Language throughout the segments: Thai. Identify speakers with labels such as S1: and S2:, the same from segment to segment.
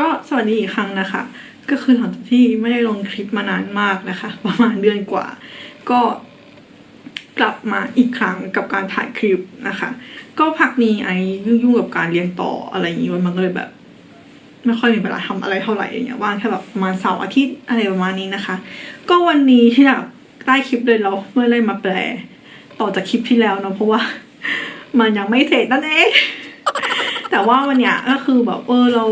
S1: ก็สวัสดีอีกครั้งนะคะ ก็คือหลังจากที่ไม่ได้ลงคลิปมานานมากนะคะ ประมาณเดือนกว่า ก็กลับมาอีกครั้งกับการถ่ายคลิปนะคะ ก็พักนี้ไอ้ยุ่งๆกับการเรียนต่ออะไรอย่างนี้มันก็เลยแบบ ไม่ค่อยมีเวลาทำอะไรเท่าไหร่อย่างเงี้ยว่างแค่แบบประมาณเสาร์อาทิตย์อะไรประมาณนี้นะคะ ก็วันนี้ที่อยากได้คลิปเลยเราเมื่อเลยมาแปล ต่อจากคลิปที่แล้วเนาะเพราะว่า มันยังไม่เสร็จนั่นเองแต่ว่าวันเนี้ยก็คือแบบเออเรา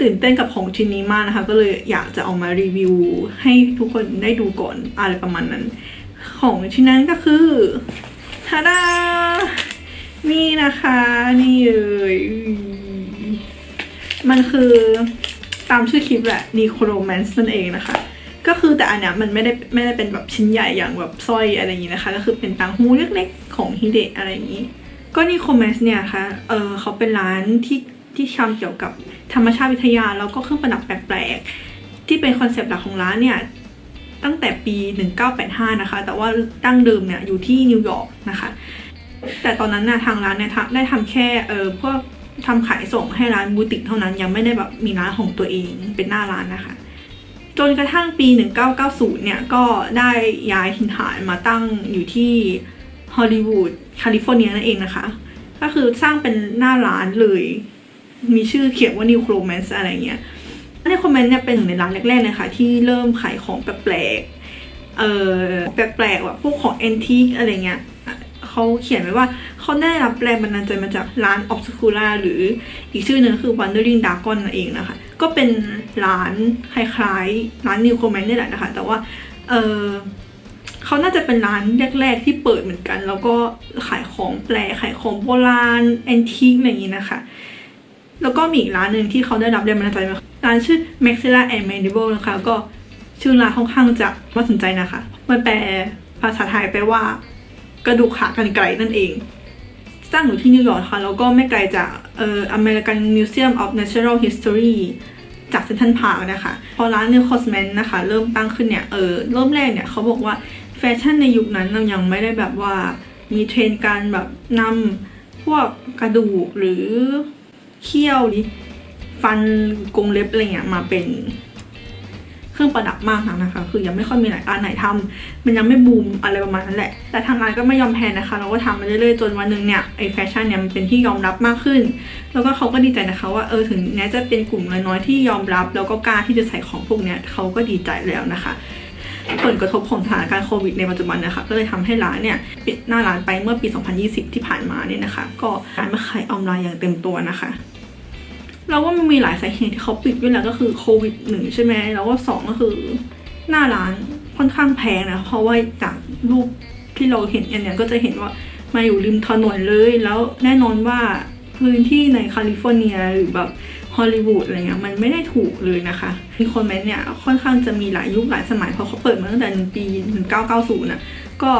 S1: ตื่นเต้นกับของชิ้นนี้มากนะคะ ก็เลยอยากจะเอามารีวิวให้ทุกคนได้ดูก่อนอะไรประมาณนั้น ของชิ้นนั้นก็คือทาดานี่นะคะ นี่เลยมันคือตามชื่อคลิปแหละนีโครแมนส์นั่นเองนะคะ ก็คือแต่อันเนี้ยมันไม่ได้ไม่ได้เป็นแบบชิ้นใหญ่อย่างแบบสร้อยอะไรอย่างนี้นะคะ ก็คือเป็นต่างหูเล็กๆ ของฮิเดะอะไรอย่างนี้ ก็นิโครแม a สเนี่ยค่ะเออเขาเป็นร้านที่ ที่ทำเกี่ยวกับธรรมชาติวิทยาแล้วก็เครื่องประดับแปลกๆ ที่เป็นคอนเซปต์หลักของร้านเนี่ยตั้งแต่ปี 1985 นะคะ แต่ว่าดั้งเดิมเนี่ยอยู่ที่นิวยอร์กนะคะ แต่ตอนนั้นน่ะทางร้านเนี่ยได้ทำแค่เออพวกทำขายส่งให้ร้านบูติกเท่านั้นยังไม่ได้แบบมีร้านของตัวเองเป็นหน้าร้านนะคะ จนกระทั่งปี 1990 เนี่ยก็ได้ย้ายถิ่นฐานมาตั้งอยู่ที่ฮอลลีวูดแคลิฟอร์เนียนั่นเองนะคะ ก็คือสร้างเป็นหน้าร้านเลย มีชื่อเขียนว่า New r o m a n c e อะไรเงี้ยในคอมเมนต์เนี่ยเป็นหนึ่งในร้านแรกๆเลยค่ะ ที่เริ่มขายของแปลกๆเออแปลกๆแบบพวกของแอนทิกอะไรเงี้ยเขาเขียนไว้ว่าเขาได้รับแรงบันดาลใจมาจากร้าน Obscura หรืออีกชื่อหนึ่งคือ Wandering Dragon นั่นเองนะคะ ก็เป็นร้านคล้ายๆ ร้าน New c o m a n นี่แหละนะคะ แต่ว่าเออเขาน่าจะเป็นร้านแรก ๆ ที่เปิดเหมือนกัน แล้วก็ขายของแปลกขายของโบราณแอนทิกอะไรอย่างนี้นะคะ แล้วก็มีอีกร้านหนึ่งที่เขาได้รับแรงบันดาลใจมาร้านชื่อ Maxilla and Mandible นะคะ ก็ชื่อร้านค่อนข้างจะน่าสนใจนะคะ มันแปลภาษาไทยไปว่า กระดูกขากรรไกรนั่นเอง สร้างอยู่ที่นิวยอร์กค่ะแล้วก็ไม่ไกลจากเอ่อ American Museum of Natural History จากเซนทรัลพาร์คนะคะ พอร้านนิวคอสแมนนะคะ เริ่มตั้งขึ้นเนี่ย เออเริ่มแรกเนี่ยเขาบอกว่าแฟชั่นในยุคนั้นเรายังไม่ได้แบบว่ามีเทรนการแบบนำพวกกระดูกหรือ เขี้ยวหรือฟันกรงเล็บอะไรเงี้ยมาเป็นเครื่องประดับมากนักนะคะ คือยังไม่ค่อยมีหลายร้านไหนทำมันยังไม่บูมอะไรประมาณนั้นแหละ แต่ทางร้านก็ไม่ยอมแพ้นะคะเราก็ทำมาเรื่อยๆจนวันหนึ่งเนี่ยไอแฟชั่นเนี่ยมันเป็นที่ยอมรับมากขึ้น แล้วก็เขาก็ดีใจนะคะว่าเออถึงแม้จะเป็นกลุ่มน้อยๆที่ยอมรับ แล้วก็กล้าที่จะใส่ของพวกเนี้ยเขาก็ดีใจแล้วนะคะ ผลกระทบของสถานการณ์โควิดในปัจจุบันนะคะ ก็เลยทำให้ร้านเนี่ยปิดหน้าร้านไปเมื่อปี 2020 ที่ผ่านมาเนี่ยนะคะ ก็ร้านมาขายออนไลน์อย่างเต็มตัวนะคะเราว่ามันมีหลายสาเหตุที่เขาปิดด้วยแหละก็คือโควิดหนึ่งใช่ไหมแล้วก็สองก็คือ หน้าร้านค่อนข้างแพงนะ เพราะว่าจากรูปที่เราเห็นกันเนี่ยก็จะเห็นว่ามาอยู่ริมถนนเลย แล้วแน่นอนว่าพื้นที่ในแคลิฟอร์เนียหรือแบบ ฮอลลีวูดอะไรเงี้ยมันไม่ได้ถูกเลยนะคะมีคนแมนเนี่ยค่อนข้างจะมีหลายยุคหลายสมัยเพราะเขาเปิดมาตั้งแต่ปี 1990นะก็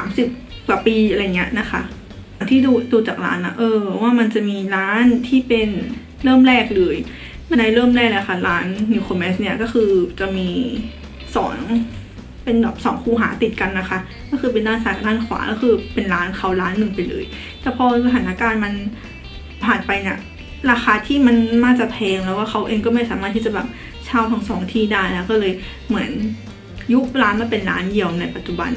S1: 30 กว่าปีอะไรเงี้ยนะคะ ที่ดูดูจากร้านนะเออ ว่ามันจะมีร้านที่เป็นเริ่มแรกเลยในเริ่มแรกเลยค่ะร้านนิวคอมเมสเนี่ยก็คือจะมีสองเป็นแบบสองคูหาติดกันนะคะ ก็คือเป็นด้านซ้ายกับด้านขวาก็คือเป็นร้านเขาร้านหนึ่งไปเลย แต่พอสถานการณ์มันผ่านไปเนี่ย ราคาที่มันน่าจะแพงแล้วว่าเขาเองก็ไม่สามารถที่จะแบบเช่าทั้งสองที่ได้นะก็เลยเหมือนยุบร้านมาเป็นร้านเดียวในปัจจุบัน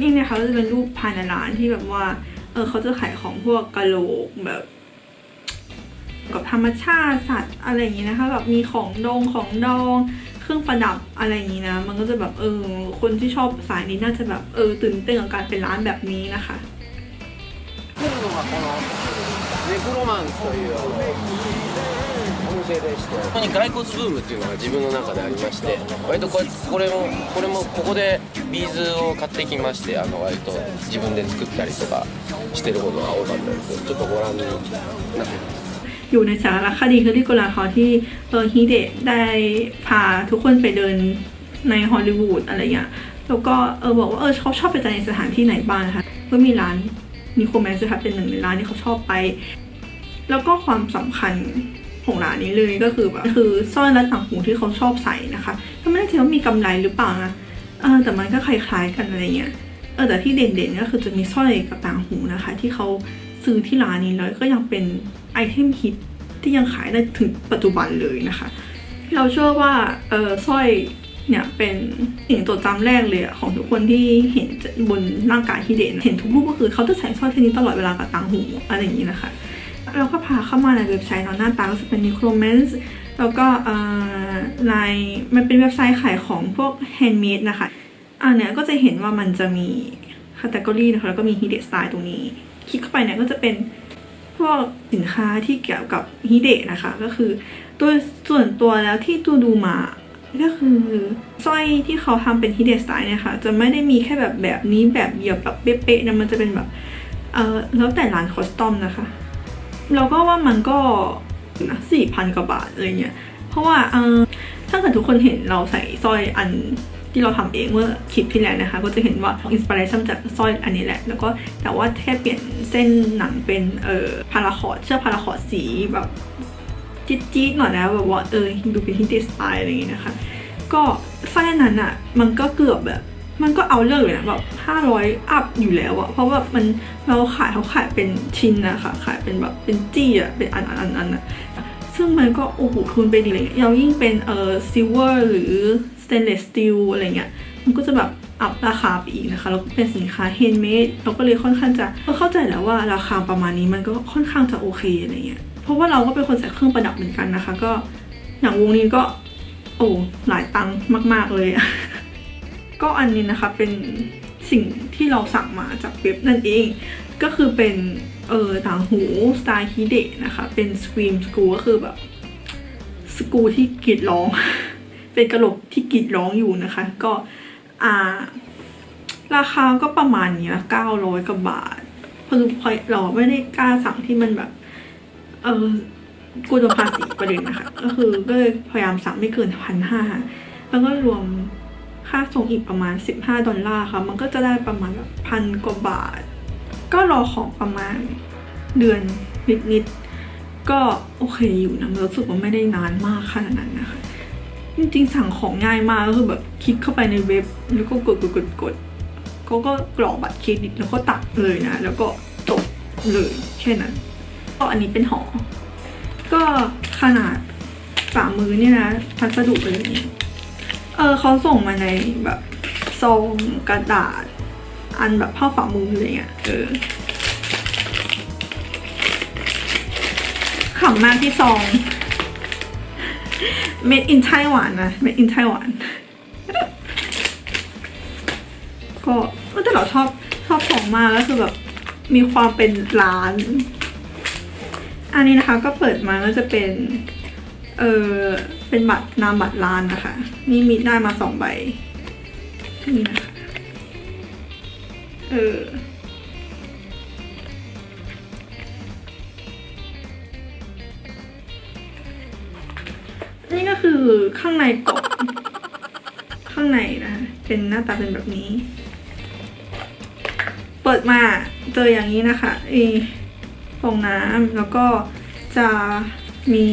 S1: นี่นะคะก็จะเป็นรูปภายในร้านที่แบบว่าเออเขาจะขายของพวกกะโหลกแบบกับธรรมชาติสัตว์อะไรอย่างนี้นะคะแบบมีของดองของดองเครื่องประดับอะไรอย่างนี้นะ มันก็จะแบบเออคนที่ชอบสายนี้น่าจะแบบเออตื่นเต้นกับการเป็นร้านแบบนี้นะคะ
S2: ネクロマンスというお店でしてここに骸骨ブームっていうのが自分の中でありまして割とこれこれもこれもここでビーズを買ってきましてあの割と自分で作ったりとかしてることが多かったですちょっとご覧になってます
S1: อยู่ในสารคดีคือที่กุลาทอที่เออฮิเดะได้พาทุกคนไปเดินในฮอลลีวูดอะไรเงี้ย แล้วก็เออบอกว่าเออเขาชอบไปในสถานที่ไหนบ้างนะคะ ก็มีร้าน นิโคแมนส์ค่ะเป็นหนึ่งในร้านที่เขาชอบไป แล้วก็ความสำคัญของร้านนี้เลยก็คือแบบคือสร้อยและต่างหูที่เขาชอบใส่นะคะก็ไม่ได้ถือว่ามีกำไรหรือเปล่านะเออแต่มันก็คล้ายๆกันอะไรเงี้ยเออแต่ที่เด่นๆก็คือจะมีสร้อยกับต่างหูนะคะ ที่เขาซื้อที่ร้านนี้แล้วก็ยังเป็นไอเทมฮิตที่ยังขายได้ถึงปัจจุบันเลยนะคะ เราเชื่อว่าเออสร้อย เนี่ยเป็นสิ่งจดจำแรกเลยอะของทุกคนที่เห็นบนร่างกายฮิเดะนะเห็นทุกรูปก็คือเขาจะใส่สร้อยเส้นนี้ตลอดเวลากับต่างหูอะไรอย่างนี้นะคะเราก็พาเข้ามาในเว็บไซต์เนาะหน้าตาก็จะเป็น Necromance แล้วก็เอ่อในมันเป็นเว็บไซต์ขายของพวก handmade นะคะอันเนี้ยก็จะเห็นว่ามันจะมี category นะคะแล้วก็มี hide style ตรงนี้ คลิกเข้าไปเนี่ยก็จะเป็นพวกสินค้าที่เกี่ยวกับ hide นะคะ ก็คือโดยส่วนตัวแล้วที่ตัวดูมา ก็คือสร้อยที่เขาทำเป็น hide style เนี่ยค่ะ จะไม่ได้มีแค่แบบแบบนี้แบบเดียวแบบเป๊ะๆนะมันจะเป็นแบบเออแล้วแต่ร้านคอสตอมนะคะเราก็ว่ามันก็นะสี่พันกว่าบาทอะไรเงี้ยเพราะว่าเออถ้าเกิดทุกคนเห็นเราใส่สร้อยอันที่เราทำเองเมื่อคลิปที่แล้วนะคะ ก็จะเห็นว่าอินสปิเรชันจากสร้อยอันนี้แหละ แล้วก็แต่ว่าแค่เปลี่ยนเส้นหนังเป็นเอ่อพาราคอร์ดเชือกพาราคอร์ดสีแบบ จี๊ดๆหน่อยนะแบบว่าเออดูเป็นฮินเตสไตล์อะไรอย่างงี้นะคะ ก็สร้นั้นอะมันก็เกือบแบบมันก็เอาเรื่องเลยนะแบบห้าร้อยอัพอยู่แล้วอะเพราะแบบมันเราขายเขาขายเป็นชิ้นนะคะขายเป็นแบบเป็นจี้อะเป็นอันอันอันอันอะซึ่งมันก็โอ้โหทุนไปดีเลยเรายิ่งเป็นเอ่อซิลเวอร์หรือสเตนเลสสตีลอะไรเงี้ยมันก็จะแบบอัพราคาไปอีกนะคะแล้วก็เป็นสินค้าเฮนเมดเราก็เลยค่อนข้างจะเข้าใจแล้วว่าราคาประมาณนี้มันก็ค่อนข้างจะโอเคอะไรเงี้ย เพราะว่าเราก็เป็นคนใส่เครื่องประดับเหมือนกันนะคะ ก็อย่างวงนี้ก็ โอ้หลายตังค์มาก ๆ เลย ก็อันนี้นะคะเป็นสิ่งที่เราสั่งมาจากเว็บนั่นเอง ก็คือเป็นเออต่างหูสไตล์ฮิเดะนะคะ เป็นส r รีมสกูก็คือแบบสกูที่กรีดร้อง เป็นกระโหลกที่กรีดร้องอยู่นะคะ ก็อ่าราคาก็ประมาณนี้ละเก้าร้อยกว่าบาทเพราะพอเราไม่ได้กล้าสั่งที่มันแบบ เออกลัวโดนภาษีประเด็นนะคะ ก็คือก็เลยพยายามสั่งไม่เกินพันห้าแล้วก็รวมค่าส่งอีกประมาณ 15 ดอลลาร์ค่ะ มันก็จะได้ประมาณแบบพันกว่าบาท ก็รอของประมาณเดือนนิดๆ ก็โอเคอยู่นะรู้สึกว่าไม่ได้นานมากขนาดนั้นนะคะ จริงๆ สั่งของง่ายมากก็คือแบบคลิกเข้าไปในเว็บ แล้วก็กดกดกดกดเขาก็กรอกบัตรเครดิตแล้วก็ตัดเลยนะ แล้วก็จบเลยแค่นั้น ก็อันนี้เป็นหอ ก็ขนาดฝ่ามือเนี่ยนะพัสดุเป็นอย่างนี้เออเขาส่งมาในแบบซองกระดาษ อันแบบผ้าฝ่ามืออะไรเงี้ยเออขำมากที่ซอง made in Taiwan นะ made in Taiwan ก็แต่เราชอบชอบของมากก็คือแบบมีความเป็นร้าน อันนี้นะคะก็เปิดมาก็จะเป็นเออเป็นบัตรนามบัตรร้านนะคะ นี่มีได้มาสองใบนี่นะคะเออนี่ก็คือข้างในกล่องข้างในนะคะเป็นหน้าตาเป็นแบบนี้ เปิดมาเจออย่างนี้นะคะไอ ฟองน้ำแล้วก็จะมี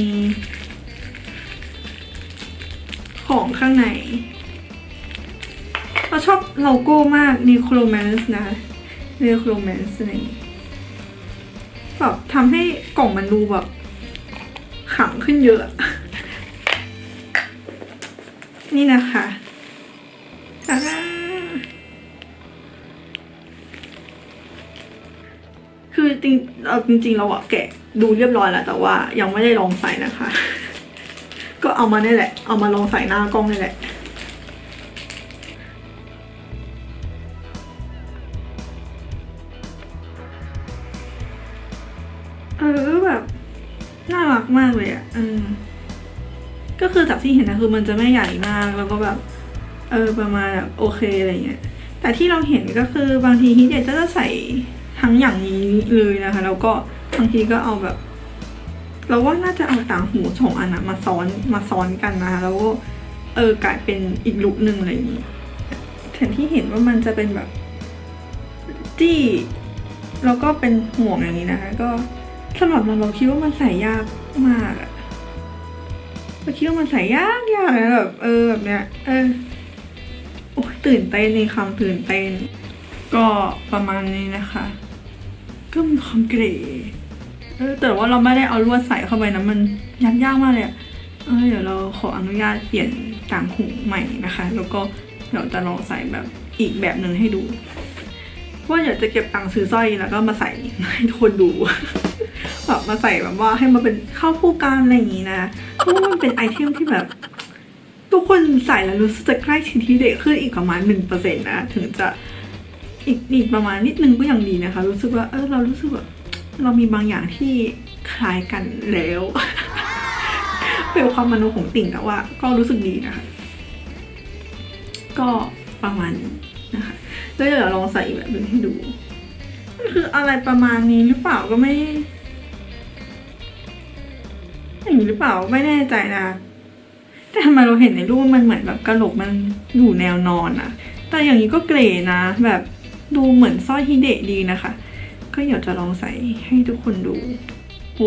S1: ของข้างใน เราชอบโลโก้มาก Necromance นะ Necromance อะไรอย่างงี้แบบทำให้กล่องมันดูแบบขังขึ้นเยอะ นี่นะคะตา คือจริงเอาจริงๆเราอะแกะดูเรียบร้อยแล้ว แต่ว่ายังไม่ได้ลองใส่นะคะ ก็เอามานี่แหละ เอามาลองใส่หน้ากล้องนี่แหละเออแบบน่ารักมากเลยอะเออก็คือจากที่เห็นนะคือมันจะไม่ใหญ่มากแล้วก็แบบ เออประมาณแบบโอเคอะไรเงี้ยแต่ที่เราเห็นก็คือบางทีฮิเดจะจะใส่ ทั้งอย่างนี้เลยนะคะ แล้วก็บางทีก็เอาแบบ เราว่าน่าจะเอาต่างหูสองอันนะมาซ้อนมาซ้อนกันนะคะแล้วก็เออกลายเป็นอีกลุคหนึ่งอะไรอย่างนี้แทนที่เห็นว่ามันจะเป็นแบบจี้แล้วก็เป็นห่วงอย่างนี้นะคะ ก็สำหรับเราเราคิดว่ามันใส่ยากมากเราคิดว่ามันใส่ยากยากนะแบบเออแบบเนี้ยเออโอ้ยตื่นเต้นในคำตื่นเต้น ก็ประมาณนี้นะคะ ก็มีความเก๋เออแต่ว่าเราไม่ได้เอาลวดใส่เข้าไปนะมันยัดยากมากเลยเออเดี๋ยวเราขออนุญาตเปลี่ยนต่างหูใหม่นะคะ แล้วก็เดี๋ยวจะลองใส่แบบอีกแบบหนึ่งให้ดูว่าอยากจะเก็บตังค์ซื้อสร้อยแล้วก็มาใส่ให้ทุกคนดูแบบมาใส่แบบว่าให้มาเป็นเข้าคู่กันอะไรอย่างนี้นะเพราะว่ามันเป็นไอเทมที่แบบ ทุกคนใส่แล้วรู้สึกจะใกล้ชิดที่เด็กขึ้นอีกประมาณหนึ่งเปอร์เซ็นต์นะ ถึงจะ อีกอีกประมาณนิดนึงก็ยังดีนะคะ รู้สึกว่าเออเรารู้สึกแบบเรามีบางอย่างที่คล้ายกันแล้วเป็นความมโนของติ่งแต่ว่า ก็รู้สึกดีนะคะ ก็ประมาณนี้นะคะแล้วเดี๋ยวลองใส่แบบนึงให้ดูมันคืออะไรประมาณนี้หรือเปล่าก็ไม่อย่างนี้หรือเปล่าไม่แน่ใจนะแต่ทำไมเราเห็นในรูปมันเหมือนแบบกระโหลกมันอยู่แนวนอนอะแต่อย่างนี้ก็เก๋นะแบบ ดูเหมือนสร้อยฮิเดะดีนะคะ ก็อยากจะลองใส่ให้ทุกคนดู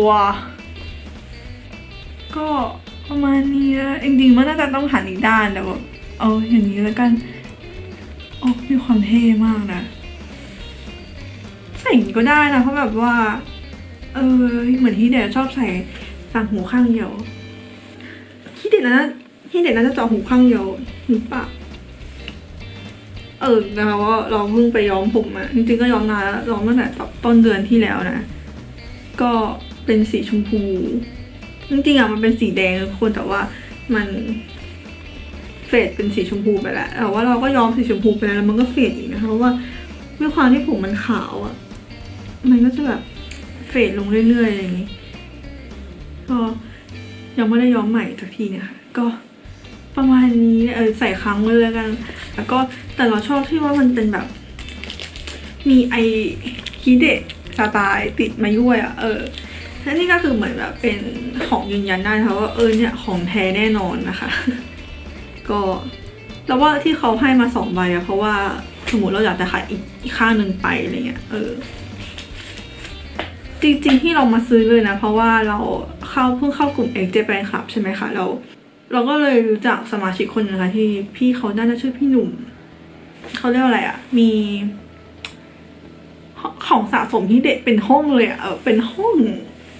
S1: ว้าก็ประมาณนี้นะจริงๆมันน่าจะต้องหันอีกด้านแต่แบบเอาอย่างนี้แล้วกันโอ้มีความเท่มากนะใส่อย่างนี้ก็ได้นะเพราะแบบว่า เออเหมือนที่เดชชอบใส่ต่างหูข้างเดียวที่เด็ดนะที่เด็ดน่าจะเจาะหูข้างเดียวหรือเปล่า เออนะคะว่าเราเพิ่งไปย้อมผมอะจริงๆก็ย้อมนานแล้วย้อมตั้งแต่ต้นเดือนที่แล้วนะ ก็เป็นสีชมพู จริงๆอะมันเป็นสีแดงทุกคนแต่ว่ามันเฟดเป็นสีชมพูไปแล้วแต่ว่าเราก็ย้อมสีชมพูไปแล้วแล้วมันก็เฟดอีกนะคะเพราะว่าด้วยความที่ผมมันขาวอะมันก็จะแบบเฟดลงเรื่อยๆอะไรอย่างนี้ก็ยังไม่ได้ย้อมใหม่สักทีเนี่ยค่ะก็ประมาณนี้เออใส่ครั้งไว้เลยแล้วกัน แล้วก็ แต่เราชอบที่ว่ามันเป็นแบบ มีไอฮิเดะสไตล์ติดมาด้วยอะเออและนี่ก็คือเหมือนแบบเป็นของยืนยันได้นะคะว่าเออเนี่ยของแท้แน่นอนนะคะ ก็แล้วว่าที่เขาให้มาสองใบอะเพราะว่าสมมติเราอยากจะขายอีกข้างหนึ่งไปอะไรเงี้ยเออจริงๆที่เรามาซื้อเลยนะ เพราะว่าเราเข้าเพิ่งเข้ากลุ่ม x j b a n Club ใช่ไหมคะเราเราก็เลยรู้จักสมาชิกคนนึงนะคะที่พี่เขาน่าจะชื่อพี่หนุ่ม เขาเรียกอะไรอะมี ของสะสมที่เด็ดเป็นห้องเลยอะเออเป็นห้อง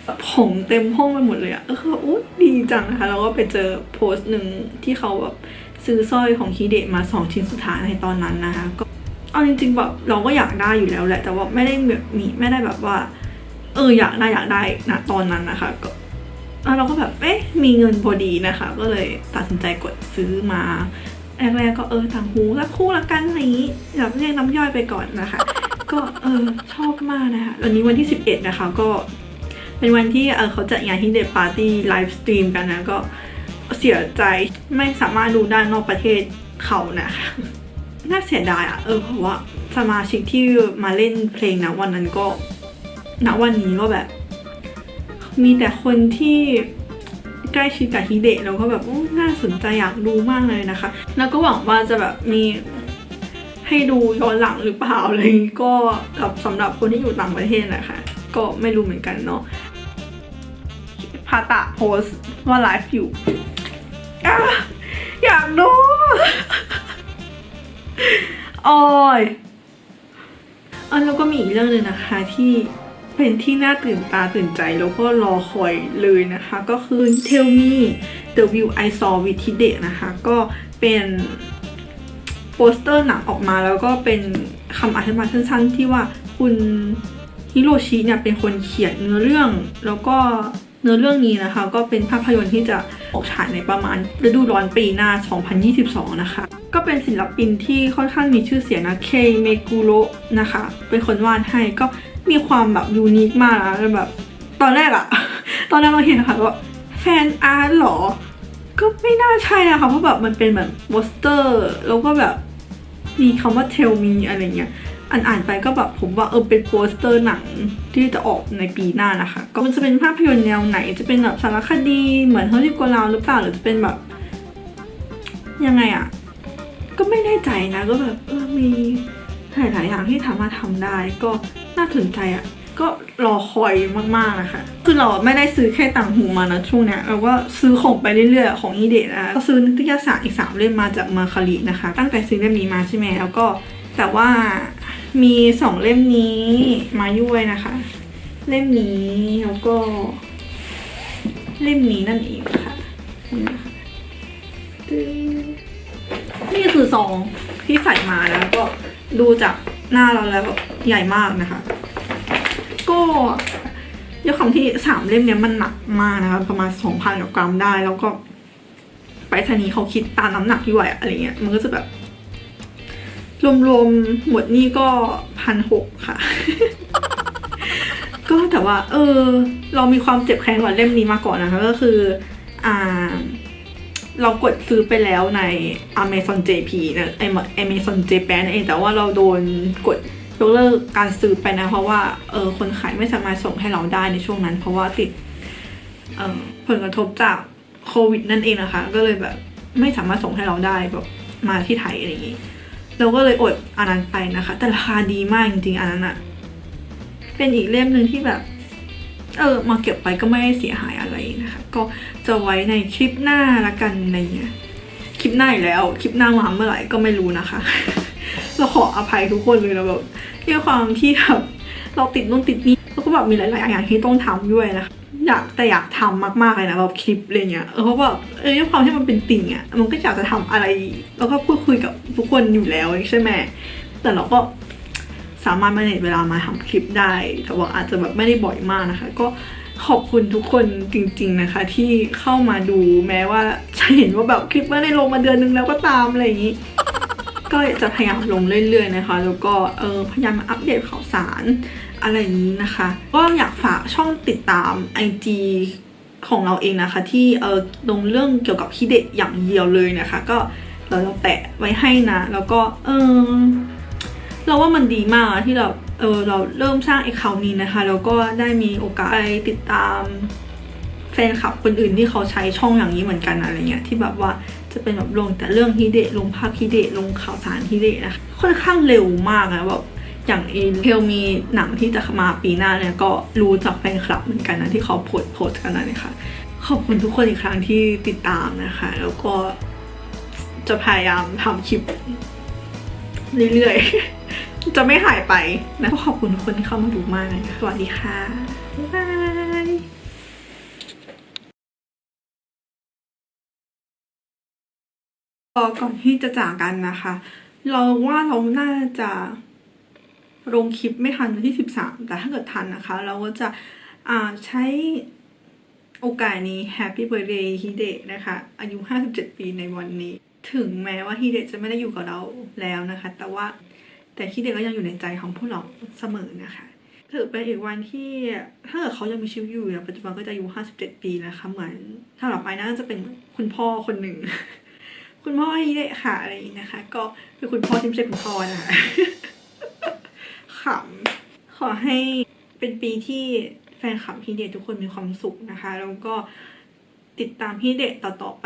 S1: แบบของเต็มห้องไปหมดเลยอะเออคืออู้ดีจังนะคะแล้วก็ไปเจอโพสต์หนึ่งที่เขาแบบซื้อสร้อยของฮิเดะมาสองชิ้นสุดท้ายในตอนนั้นนะคะก็เอาจริง ๆ แบบเราก็อยากได้อยู่แล้วแหละ แต่ว่าไม่ได้แบบมีไม่ได้แบบว่า เอออยากได้อยากได้นะตอนนั้นนะคะก็เราก็แบบเอ๊ะมีเงินพอดีนะคะ ก็เลยตัดสินใจกดซื้อมา แรกๆก็เออต่างหูละคู่ละกันอะไรอย่างนี้แบบเรียกน้ำย่อยไปก่อนนะคะ ก็เออชอบมากนะคะวันนี้วันที่ 11 นะคะก็ เป็นวันที่เออเขาจัดงานที่เดปาร์ตี้ไลฟ์สตรีมกันนะก็เสียใจไม่สามารถดูได้นอกประเทศเขานะคะน่าเสียดายอะเออเพราะว่าสมาชิกที่มาเล่นเพลงนะวันนั้นก็ณวันนี้ก็แบบ มีแต่คนที่ ใกล้ชิดกับฮิเดะแล้วก็แบบโอ้น่าสนใจอยากดูมากเลยนะคะ แล้วก็หวังว่าจะแบบมีให้ดูย้อนหลังหรือเปล่าอะไรอย่างงี้ก็แบบสำหรับคนที่อยู่ต่างประเทศนะคะก็ไม่รู้เหมือนกันเนาะพาตะโพสว่าไลฟ์อยู่อะอยากดูโอ้ยอันแล้วก็มีอีกเรื่องหนึ่งนะคะที่ เป็นที่น่าตื่นตาตื่นใจแล้วก็รอคอยเลยนะคะ ก็คือ Tell Me The View I Saw with Hide นะคะ ก็เป็นโปสเตอร์หนังออกมาแล้วก็เป็นคำอธิบายสั้นๆ ที่ว่าคุณฮิโรชิเนี่ยเป็นคนเขียนเนื้อเรื่อง แล้วก็เนื้อเรื่องนี้นะคะ ก็เป็นภาพยนตร์ที่จะออกฉายในประมาณฤดูร้อนปีหน้า 2022 นะคะ ก็เป็นศิลปินที่ค่อนข้างมีชื่อเสียงนะเคเมกุโรนะคะ เป็นคนวาดให้ก็ มีความแบบยูนิคมากนะแบบ ตอนแรกอะตอนแรกเราเห็นนะคะว่าแฟนอาร์ตหรอ ก็ไม่น่าใช่นะคะเพราะแบบมันเป็นแบบโปสเตอร์ แล้วก็แบบมีคำว่า tell me อะไรเงี้ยอ่านอ่านไปก็แบบผมว่าเออเป็นโปสเตอร์หนังที่จะออกในปีหน้านะคะ ก็มันจะเป็นภาพยนตร์แนวไหน จะเป็นแบบสารคดีเหมือนเฮาที่โกลาวหรือเปล่าหรือจะเป็นแบบ ยังไงอะก็ไม่แน่ใจนะก็แบบเออมี หลายๆอย่างที่สามารถทำได้ก็น่าสนใจอะ่ะก็รอคอยมากๆนะคะ คือเราไม่ได้ซื้อแค่ต่างหูมานะช่วงเนี้ยเราก็ซื้อของไปเรื่อยๆของอีเดะนะคะก็ซื้อนิตยสารอีกสามเล่มมาจากมอร์คารินะคะ ตั้งแต่ซื้อเล่มนี้มาใช่ไหมแล้วก็แต่ว่ามีสองเล่มนี้มาด้วยนะคะ เล่มนี้แล้วก็ เล่มนี้นั่นเองค่ะนี่ะนี่คือซองที่ใส่มาแล้วก็ ดูจากหน้าเราแล้วใหญ่มากนะคะ ก็ด้วยความที่สามเล่มเนี้ยมันหนักมากนะคะ ประมาณสองพันกรัมได้ แล้วก็ไปรษณีย์เขาคิดตามน้ำหนักด้วยอะไรเงี้ย มันก็จะแบบ รวมๆหมดนี่ก็พันหกค่ะ ก็แต่ว่า เออ เรามีความเจ็บแค้นกว่าเล่มนี้มาก่อนนะคะ ก็คือ อ่า เรากดซื้อไปแล้วใน Amazon JP นะไอ Amazon Japan นะเองแต่ว่าเราโดนกดยกเลิกการซื้อไปนะ เพราะว่าเออคนขายไม่สามารถส่งให้เราได้ในช่วงนั้น เพราะว่าติดเออผลกระทบจากโควิดนั่นเองนะคะ ก็เลยแบบไม่สามารถส่งให้เราได้แบบมาที่ไทยอะไรอย่างนี้ เราก็เลยอดอันนั้นไปนะคะ แต่ราคาดีมากจริงๆอันนั้นอะเป็นอีกเล่มหนึ่งที่แบบ เออมาเก็บไปก็ไม่ได้เสียหายอะไร นะคะก็จะไว้ในคลิปหน้าละกันในคลิปหน้าอีกแล้ว คลิปหน้ามาเมื่อไหร่ก็ไม่รู้นะคะ เราขออภัยทุกคนเลยนะแบบด้วยความที่แบบเราติดนู่นติดนี่แล้วก็แบบมีหลาย ๆ อย่างที่ต้องทำด้วยนะคะอยากแต่อยากทำมากๆเลยนะแบบคลิปอะไรเงี้ยเพราะแบบเออด้วยความที่มันเป็นติ่งอะมันก็อยากจะทำอะไร แล้วก็พูดคุยกับทุกคนอยู่แล้วใช่ไหมแต่เราก็สามารถมาเนตเวลามาทำคลิปได้ แต่ว่าอาจจะแบบไม่ได้บ่อยมากนะคะ ก็ ขอบคุณทุกคนจริง ๆนะคะ ที่เข้ามาดูแม้ว่าจะเห็นว่าแบบคลิปไม่ได้ลงมาเดือนนึงแล้วก็ตามอะไรอย่างนี้ ก็จะพยายามลงเรื่อยๆนะคะ แล้วก็เออพยายามมาอัปเดตข่าวสารอะไรนี้นะคะ ก็อยากฝากช่องติดตาม IG ของเราเองนะคะ ที่เออลงเรื่องเกี่ยวกับฮิเดะอย่างเดียวเลยนะคะ ก็เราจะแปะไว้ให้นะ แล้วก็เออเราว่ามันดีมากที่เรา เออเราเริ่มสร้างไอ้เคานี้นะคะ แล้วก็ได้มีโอกาสไปติดตามแฟนคลับคนอื่นที่เขาใช้ช่องอย่างนี้เหมือนกันอะไรเงี้ยที่แบบว่าจะเป็นแบบลงแต่เรื่องฮิเดะลงภาพฮิเดะลงข่าวสารฮิเดะนะคะค่อนข้างเร็วมากนะแบบอย่างเอเทลมีหนังที่จะมาปีหน้าเนี่ยก็รู้จากแฟนคลับเหมือนกันนะที่เขาโพสต์โพสกันนะนะคะขอบคุณทุกคนอีกครั้งที่ติดตามนะคะ แล้วก็จะพยายามทำคลิปเรื่อยๆ จะไม่หายไปนะก็ขอบคุณทุกคนที่เข้ามาดูมากเลยนะคะสวัสดีค่ะ บ๊ายบายก่อนที่จะจากกันนะคะ เราว่าเราน่าจะลงคลิปไม่ทันวันที่สิบสามแต่ถ้าเกิดทันนะคะ เราก็จะอ่าใช้โอกาสนี้ Happy Birthday ฮิเดะนะคะ อายุ 57 ปีในวันนี้ ถึงแม้ว่าฮิเดะจะไม่ได้อยู่กับเราแล้วนะคะ แต่ว่า แต่ฮิเดะก็ยังอยู่ในใจของพวกเราเสมอนะคะถือเป็นอีกวันที่ถ้าเกิดเขายังมีชีวิตอยู่ปัจจุบันก็จะอายุ57ปีนะคะเหมือนถ้าเราไปน่าจะเป็นคุณพ่อคนหนึ่ง คุณพ่อฮิเดะค่ะอะไรอย่างนี้นะคะ ก็คือคุณพ่อที่ไม่ใช่คุณพ่อนะคะขำขอให้เป็นปีที่แฟนคลับฮิเดะทุกคนมีความสุขนะคะ แล้วก็ ติดตามฮิเดะต่อๆไป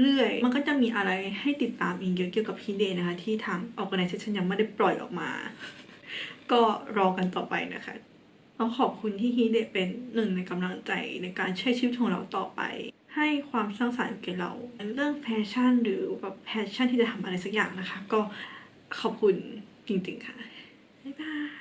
S1: เรื่อยๆ มันก็จะมีอะไรให้ติดตามอีกเยอะเกี่ยวกับฮิเดะนะคะ ที่ทาง organization ยังไม่ได้ปล่อยออกมา ก็รอกันต่อไปนะคะเราขอบคุณที่ฮิเดะเป็นหนึ่งในกำลังใจในการใช้ชีวิตของเราต่อไป ให้ความสร้างสรรค์แก่เราเรื่องแฟชั่นหรือแบบแพชชั่นที่จะทำอะไรสักอย่างนะคะ ก็ขอบคุณจริงๆค่ะบ๊ายบาย